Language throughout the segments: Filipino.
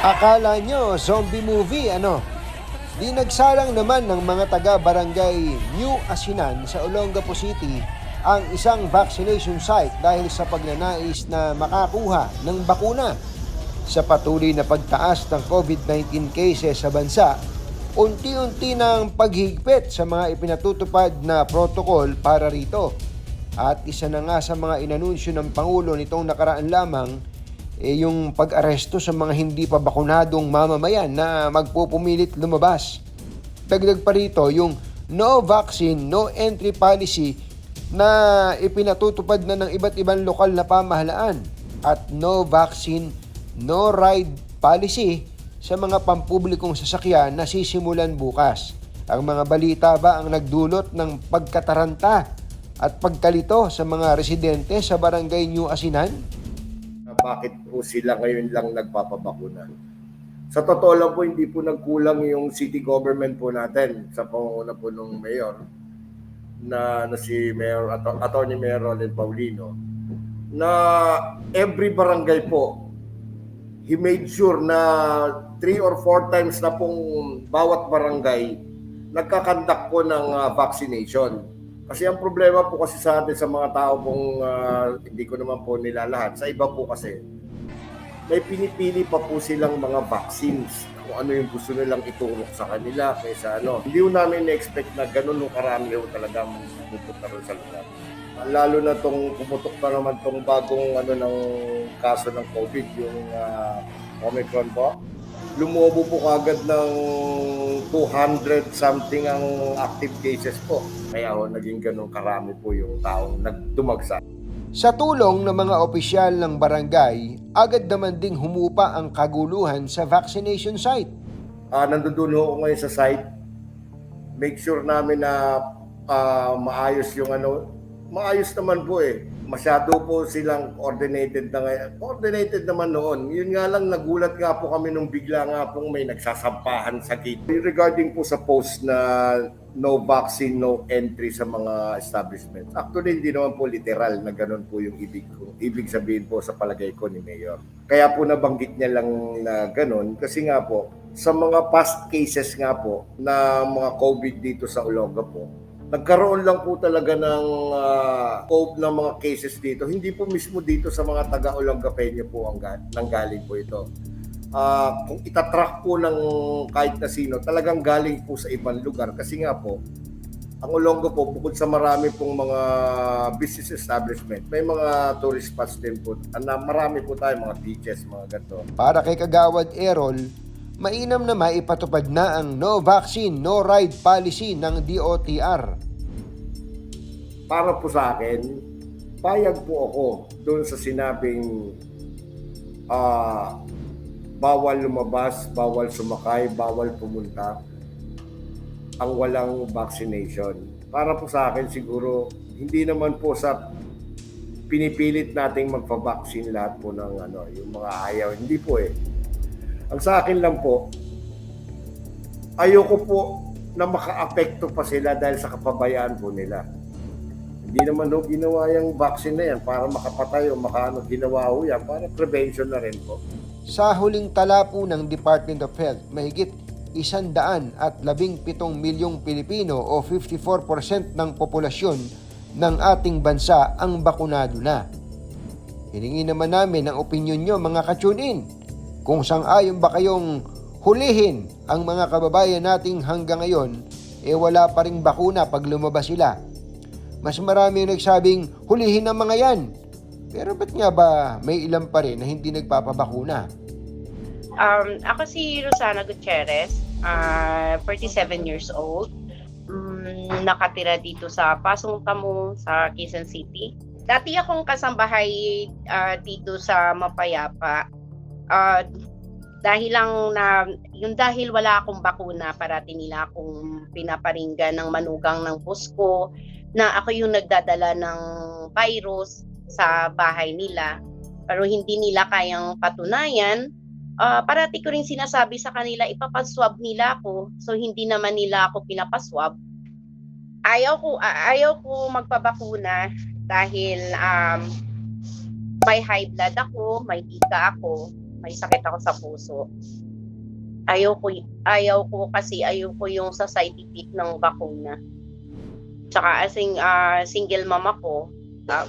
Akala nyo, zombie movie, ano? Di nagsalang naman ng mga taga-barangay New Asinan sa Olongapo City ang isang vaccination site dahil sa pagnanais na makakuha ng bakuna. Sa patuloy na pagtaas ng COVID-19 cases sa bansa, unti-unti ng paghigpit sa mga ipinatutupad na protocol para rito. At isa na nga sa mga inanunsyo ng Pangulo nitong nakaraan lamang eh, yung pag-aresto sa mga hindi pa bakunadong mamamayan na magpupumilit lumabas. Dagdag pa rito yung no vaccine, no entry policy na ipinatutupad na ng iba't ibang lokal na pamahalaan at no vaccine, no ride policy sa mga pampublikong sasakyan na sisimulan bukas. Ang mga balita ba ang nagdulot ng pagkataranta at pagkalito sa mga residente sa barangay New Asinan? Bakit po sila ngayon lang nagpapabakuna. Sa totoo lang po, hindi po nagkulang yung city government po natin sa pangunguna po ng mayor na, na si Mayor, Ato, Attorney Mayor Roland Paulino na every barangay po he made sure na three or four times na pong bawat barangay nagkakandak po ng ah, vaccination. Kasi ang problema po kasi sa atin sa mga tao pong ah, hindi ko naman po nila lahat, sa iba po kasi may pinipili pa po silang mga vaccines kung ano yung gusto nilang iturok sa kanila kaysa ano. Hindi namin na-expect na ganun nung karami ho talagang pupunta rin sa lugar. Lalo na tong pumutok pa naman tong bagong ano ng kaso ng COVID, yung ah, Omicron po. Lumobo po kagad ng 200 something ang active cases po. Kaya ho, naging ganun karami po yung taong nagdumagsa. Sa tulong ng mga opisyal ng barangay, agad naman ding humupa ang kaguluhan sa vaccination site. Ah, nandun ho ako ngayon sa site. Make sure namin na ah, maayos yung ano. Maayos naman po eh. Masyado po silang coordinated na ngayon. Coordinated naman noon. Yun nga lang, nagulat nga po kami nung bigla nga pong may nagsasampahan sa gate. Regarding po sa post na no vaccine, no entry sa mga establishments. Actually, hindi naman po literal na ganun po yung ibig ko. Ibig sabihin po sa palagay ko ni Mayor. Kaya po nabanggit niya lang na ganun kasi nga po, sa mga past cases nga po na mga COVID dito sa Olongapo, nagkaroon lang po talaga ng uh, ng mga cases dito. Hindi po mismo dito sa mga taga Olongapeño po ang ga- nanggaling po ito. Ah, kung itatrack po ng kahit na sino, talagang galing po sa ibang lugar. Kasi nga po, ang Olongo po, bukod sa marami pong mga business establishment, may mga tourist spots din po. Na marami po tayo, mga beaches, mga ganito. Para kay Kagawad Errol, mainam na maipatupad na ang no vaccine, no ride policy ng DOTR. para po sa akin, payag po ako doon sa sinabing ah, bawal lumabas, bawal sumakay, bawal pumunta ang walang vaccination. Para po sa akin siguro, hindi naman po sa pinipilit nating magpa-vaccine lahat po ng ano, yung mga ayaw. Hindi po eh. Ang sa akin lang po, ayoko po na maka-apekto pa sila dahil sa kapabayaan po nila. Hindi naman ho ginawa yung vaccine na yan para makapatay o makaano ginawa ho yan para prevention na rin po. Sa huling tala po ng Department of Health, mahigit isandaan at labing pitong milyong Pilipino o 54% ng populasyon ng ating bansa ang bakunado na. Hiningi naman namin ang opinion nyo mga ka-tune-in. Kung sang-ayon ba kayong hulihin ang mga kababayan nating hanggang ngayon, eh wala pa ring bakuna pag lumabas sila. Mas marami yung nagsabing hulihin ang mga yan. Pero ba't nga ba may ilan pa rin na hindi nagpapabakuna? Um, ako si Rosana Gutierrez, ah, 47 years old. Mm, nakatira dito sa Pasong Tamo sa Quezon City. Dati akong kasambahay ah, dito sa Mapayapa. Ah, dahil lang na yung dahil wala akong bakuna, parati nila akong pinaparinggan ng manugang ng pusko na ako yung nagdadala ng virus sa bahay nila. Pero hindi nila kayang patunayan. Ah parati ko rin sinasabi sa kanila ipapaswab nila ako. So hindi naman nila ako pinapaswab. Ayaw ko ayaw ko magpabakuna dahil um, may high blood ako may hika ako may sakit ako sa puso. Ayaw ko, ayaw ko kasi ayaw ko yung sa side effect ng bakuna. Tsaka asing ah, single mom ako, ah,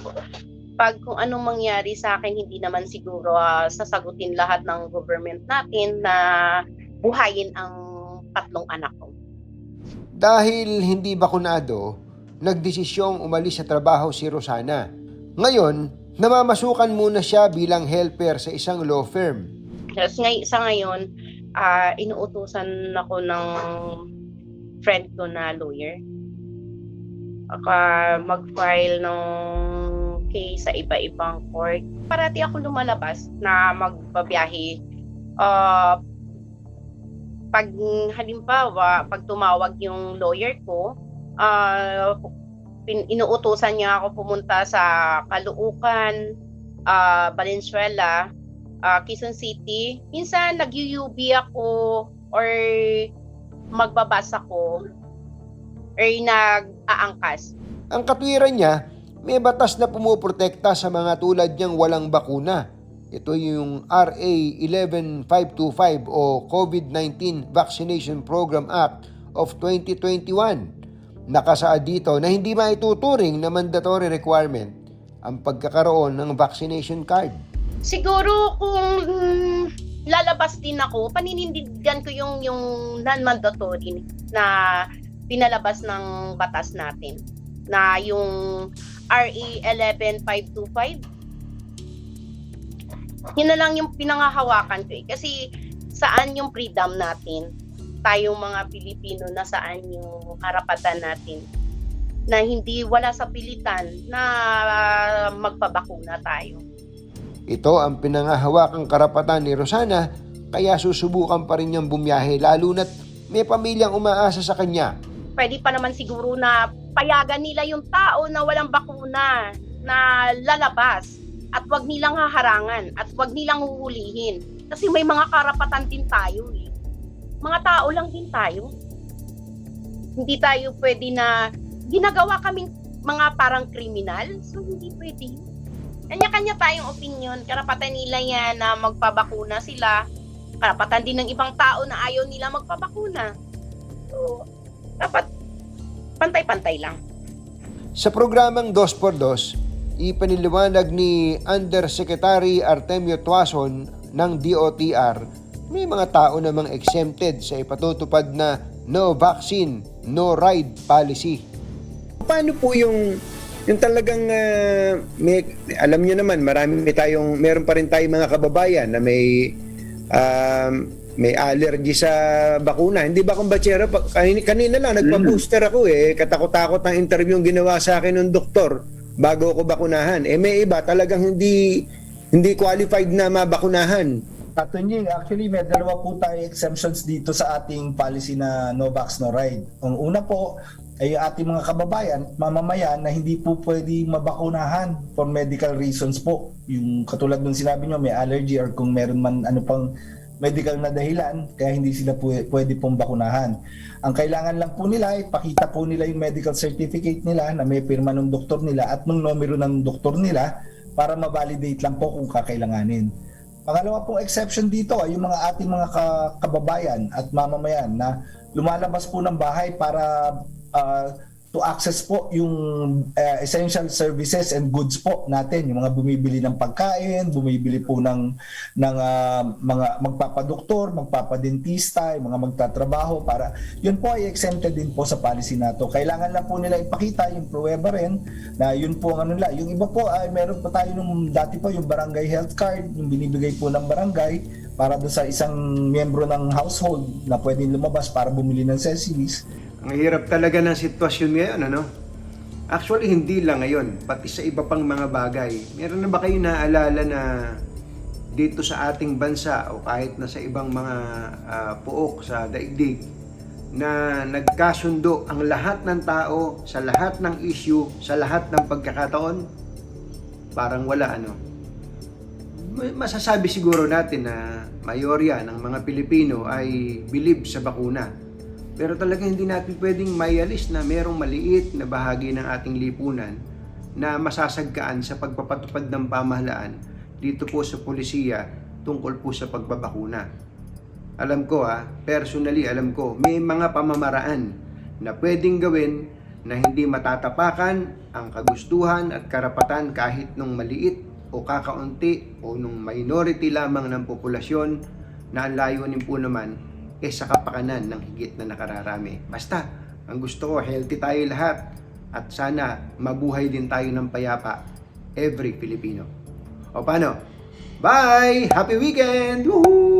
pag kung anong mangyari sa akin, hindi naman siguro ah, sasagutin lahat ng government natin na buhayin ang tatlong anak ko. Dahil hindi bakunado, nagdesisyong umalis sa trabaho si Rosana. Ngayon, namamasukan muna siya bilang helper sa isang law firm. Tapos ngay, sa ngayon, ah, inuutusan ako ng friend ko na lawyer. Aka mag-file ng case sa iba-ibang court. Parati ako lumalabas na magbabiyahe. Ah, pag halimbawa, pag tumawag yung lawyer ko, ah, pin- inuutusan niya ako pumunta sa Caloocan, ah, Valenzuela, uh, Quezon City, minsan nag-UUB ako or magbabas ako or nag-aangkas. Ang katwiran niya, may batas na pumuprotekta sa mga tulad niyang walang bakuna. Ito yung RA 11525 o COVID-19 Vaccination Program Act of 2021. Nakasaad dito na hindi maituturing na mandatory requirement ang pagkakaroon ng vaccination card. Siguro kung mm, lalabas din ako, paninindigan ko yung yung non-mandatory na pinalabas ng batas natin na yung RA 11525 yun na lang yung pinangahawakan ko eh. Kasi saan yung freedom natin? Tayong mga Pilipino na saan yung karapatan natin? Na hindi wala sa pilitan na magpabakuna tayo. Ito ang pinangahawakang karapatan ni Rosana kaya susubukan pa rin niyang bumiyahe lalo na't may pamilyang umaasa sa kanya. Pwede pa naman siguro na payagan nila yung tao na walang bakuna na lalabas at wag nilang haharangan at wag nilang huhulihin. Kasi may mga karapatan din tayo eh. Mga tao lang din tayo. Hindi tayo pwede na ginagawa kaming mga parang kriminal. So hindi pwede. Kanya-kanya tayong opinion. Karapatan nila yan na magpabakuna sila. Karapatan din ng ibang tao na ayaw nila magpabakuna. So, dapat pantay-pantay lang. Sa programang 2x2, ipaniliwanag ni Undersecretary Artemio Tuason ng DOTR, may mga tao namang exempted sa ipatutupad na no vaccine, no ride policy. Paano po yung yung talagang ah, may alam niyo naman marami tayong meron pa rin tayong mga kababayan na may um, may allergy sa bakuna. Hindi ba pa- kanina, kanina lang nagpa-booster ako eh. Katakot-takot ang interview yung ginawa sa akin ng doktor bago ako bakunahan. Eh may iba talagang hindi hindi qualified na mabakunahan. Attorney, actually may dalawa po tayo exemptions dito sa ating policy na no vax no ride. Ang una po ay ating mga kababayan, mamamayan na hindi po pwede mabakunahan for medical reasons po. Yung katulad nung sinabi nyo, may allergy or kung meron man ano pang medical na dahilan, kaya hindi sila pwede pong bakunahan. Ang kailangan lang po nila, ipakita po nila yung medical certificate nila na may pirma ng doktor nila at ng numero ng doktor nila para ma-validate lang po kung kakailanganin. Pangalawa pong exception dito ay yung mga ating mga ka- kababayan at mamamayan na lumalabas po ng bahay para ah, to access po yung ah, essential services and goods po natin, yung mga bumibili ng pagkain, bumibili po ng ng ah, mga magpapadoktor, magpapadentista, yung mga magtatrabaho para yun po ay exempted din po sa policy nato. Kailangan lang po nila ipakita yung pruweba rin na yun po ang ano nila. Yung iba po ay meron pa tayo nung dati po yung barangay health card, yung binibigay po ng barangay para doon sa isang miyembro ng household na pwedeng lumabas para bumili ng necessities. Ang hirap talaga ng sitwasyon ngayon, ano? Actually, hindi lang ngayon, pati sa iba pang mga bagay. Meron na ba kayo naaalala na dito sa ating bansa o kahit na sa ibang mga ah, puok sa daigdig na nagkasundo ang lahat ng tao sa lahat ng issue, sa lahat ng pagkakataon? Parang wala, ano? Masasabi siguro natin na mayorya ng mga Pilipino ay believe sa bakuna. Pero talaga hindi natin pwedeng maialis na merong maliit na bahagi ng ating lipunan na masasagkaan sa pagpapatupad ng pamahalaan dito po sa polisiya tungkol po sa pagbabakuna. Alam ko ha, personally alam ko, may mga pamamaraan na pwedeng gawin na hindi matatapakan ang kagustuhan at karapatan kahit nung maliit o kakaunti o nung minority lamang ng populasyon na ang layunin po naman eh sa kapakanan ng higit na nakararami. Basta, ang gusto ko, healthy tayo lahat at sana mabuhay din tayo ng payapa every Filipino. O paano? Bye! Happy weekend! Woohoo!